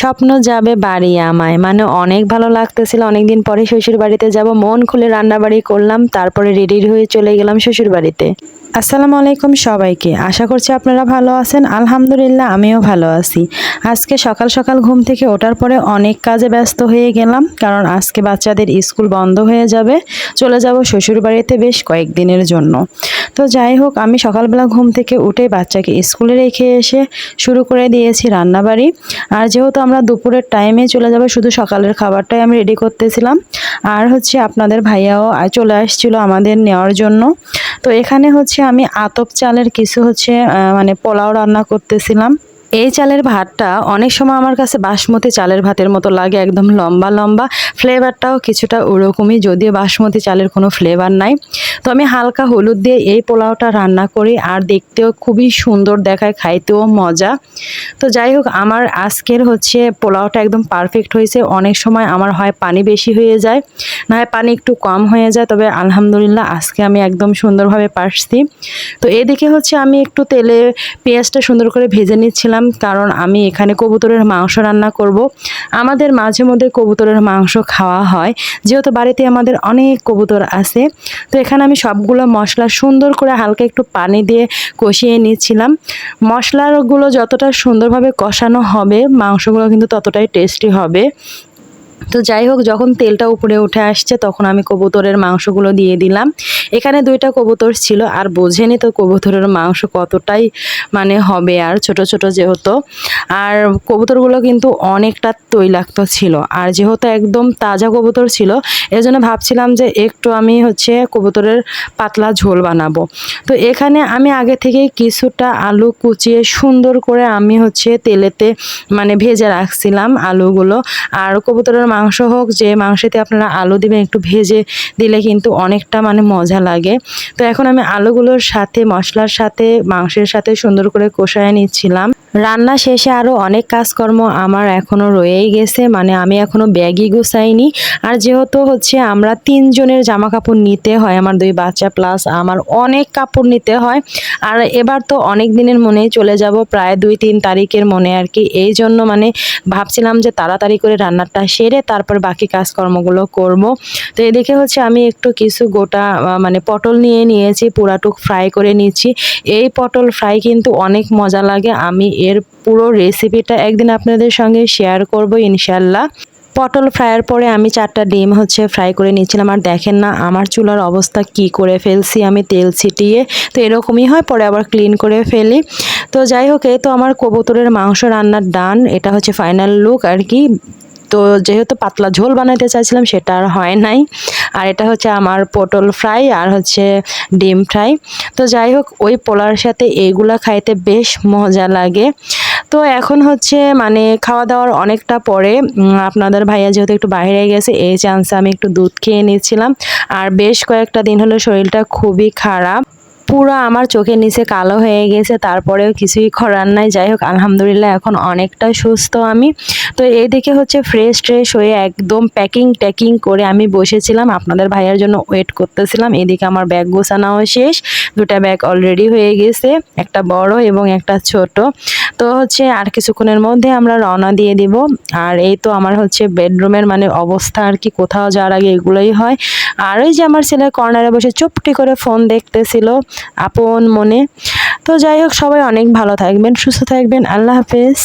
স্বপ্ন যাবে বাড়ি আমায়। মানে অনেক ভালো লাগতেছিল, অনেকদিন পরে শ্বশুর বাড়িতে যাব, মন খুলে রান্নাবাড়ি করলাম, তারপরে রেডি হয়ে চলে গেলাম শ্বশুর বাড়িতে। আসসালামু আলাইকুম সবাইকে, আশা করছি আপনারা ভালো আছেন। আলহামদুলিল্লাহ, আমিও ভালো আছি। আজকে সকাল সকাল ঘুম থেকে ওঠার পরে অনেক কাজে ব্যস্ত হয়ে গেলাম, কারণ আজকে বাচ্চাদের স্কুল বন্ধ হয়ে যাবে। চলে যাব শ্বশুর বাড়িতে বেশ কয়েকদিনের জন্য। তো যাই হোক, আমি সকালবেলা ঘুম থেকে উঠে বাচ্চাকে স্কুলে রেখে এসে শুরু করে দিয়েছি রান্নাবাড়ি। আর যেহেতু আমরা দুপুরের টাইমে চলে যাব। শুধু সকালের খাবারটাই আমি রেডি করতেছিলাম। আর হচ্ছে আপনাদের ভাইয়াও চলে আসছিল আমাদের নেওয়ার জন্য। তো এখানে হচ্ছে আমি আতপ চালের কিছু হচ্ছে মানে পোলাও রান্না করতেছিলাম। এই চালের ভাতটা অনেক সময় আমার কাছে বাসমতি চালের ভাতের মতো লাগে, একদম লম্বা লম্বা। ফ্লেভারটাও কিছুটা ওরকমই, যদিও বাসমতি চালের কোনো ফ্লেভার নাই। তো আমি হালকা হলুদ দিয়ে এই পোলাওটা রান্না করি, আর দেখতেও খুবই সুন্দর দেখায়, খাইতেও মজা। তো যাই হোক, আমার আজকের হচ্ছে পোলাওটা একদম পারফেক্ট হয়েছে। অনেক সময় আমার হয় পানি বেশি হয়ে যায়, না হয় পানি একটু কম হয়ে যায়, তবে আলহামদুলিল্লাহ আজকে আমি একদম সুন্দরভাবে পারছি। তো এদিকে হচ্ছে আমি একটু তেলে পেঁয়াজটা সুন্দর করে ভেজে নিচ্ছিলাম। কারণ আমি এখানে কবুতরের মাংস রান্না করব। আমাদের মাঝে মধ্যে কবুতরের মাংস খাওয়া হয়। যেহেতু বাড়িতে আমাদের অনেক কবুতর আছে, তো এখানে আমি সবগুলো মশলা সুন্দর করে হালকা একটু পানি দিয়ে কষিয়ে নিয়েছিলাম মশলাগুলো যতটা সুন্দরভাবে কষানো হবে, মাংসগুলো কিন্তু ততটাই টেস্টি হবে। তো যাই হোক, যখন তেলটা উপরে উঠে আসছে, তখন আমি কবুতরের মাংসগুলো দিয়ে দিলাম। এখানে দুইটা কবুতর ছিল, আর বোঝেনি তো কবুতরের মাংস কতটাই মানে হবে আর ছোট ছোট যেহেতু। আর কবুতরগুলো কিন্তু অনেকটা তৈলাক্ত ছিল, আর যেহেতু একদম তাজা কবুতর ছিল, এজন্য ভাবছিলাম যে একটু আমি হচ্ছে কবুতরের পাতলা ঝোল বানাবো। তো এখানে আমি আগে থেকেই কিছুটা আলু কুচিয়ে সুন্দর করে আমি হচ্ছে তেলেতে মানে ভেজে রাখছিলাম আলুগুলো, আর কবুতরের মাংস হোক, যে মাংসতে আপনারা আলু দিবেন, একটু ভেজে দিলে কিন্তু অনেকটা মানে মজা লাগে। তো এখন আমি আলুগুলোর সাথে, মশলার সাথে, মাংসের সাথে সুন্দর করে কষায় নিচ্ছিলাম। রান্না শেষে আরও অনেক কাজকর্ম আমার এখনও রয়েই গেছে মানে আমি এখনও ব্যাগই গুছাইনি। আর যেহেতু হচ্ছে আমরা তিনজনের জামা কাপড় নিতে হয়, আমার দুই বাচ্চা প্লাস আমার অনেক কাপড় নিতে হয়। আর এবার তো অনেক দিনের মনেই চলে যাব, প্রায় দুই তিন তারিখের মনে আর কি। এই জন্য মানে ভাবছিলাম যে তাড়াতাড়ি করে রান্নাটা সেরে তারপর বাকি কাজকর্মগুলো করব। তো এদিকে হচ্ছে আমি একটু কিছু গোটা মানে পটল নিয়ে নিয়েছি, পুরাটুক ফ্রাই করে নিচ্ছি। এই পটল ফ্রাই কিন্তু অনেক মজা লাগে। আমি এর পুরো রেসিপিটা একদিন আপনাদের সঙ্গে শেয়ার করব ইনশাল্লাহ পটল ফ্রাইয়ের পরে আমি চারটা ডিম হচ্ছে ফ্রাই করে নিয়েছিলাম আর দেখেন না, আমার চুলার অবস্থা কি করে ফেলছি আমি তেল ছিটিয়ে। তো এরকমই হয়, পরে আবার ক্লিন করে ফেলি। তো যাই হোক, এই তো আমার কবুতরের মাংস রান্নার ডান এটা হচ্ছে ফাইনাল লুক আর কি। তো যেহেতু পাতলা ঝোল বানাতে চাইছিলাম, সেটা আর হয় নাই। আর এটা হচ্ছে আমার পটল ফ্রাই আর হচ্ছে ডিম ফ্রাই। তো যাই হোক, ওই পোলার সাথে এইগুলা খাইতে বেশ মজা লাগে। তো এখন হচ্ছে মানে খাওয়া দাওয়ার অনেকটা পরে আপনাদের ভাইয়া যেহেতু একটু বাইরে গেছে, এই চান্সে আমি একটু দুধ খেয়ে নিচ্ছিলাম। আর বেশ কয়েকটা দিন হলো শরীরটা খুবই খারাপ। পুরো আমার চোখের নিচে কালো হয়ে গেছে, তারপরেও কিছুই করার নাই। যাই হোক, আলহামদুলিল্লাহ এখন অনেকটা সুস্থ আমি। তো এইদিকে হচ্ছে ফ্রেশ ট্রেশ হয়ে একদম প্যাকিং ট্যাকিং করে আমি বসেছিলাম। আপনাদের ভাইয়ার জন্য ওয়েট করতেছিলাম। এদিকে আমার ব্যাগ গোছানোও শেষ। দুটা ব্যাগ অলরেডি হয়ে গেছে, একটা বড় এবং একটা ছোট। তো হচ্ছে আর কিছুক্ষণের মধ্যে আমরা রওনা দিয়ে দিব। আর এই তো আমার হচ্ছে বেডরুমের মানে অবস্থা আর কি, কোথাও যাওয়ার আগে এগুলোই হয়। আর ওই যে আমার ছেলে কর্নারে বসে চুপটি করে ফোন দেখতেছিল আপন মনে। তো যাই হোক, সবাই অনেক ভালো থাকবেন, সুস্থ থাকবেন, আল্লাহ হাফেজ।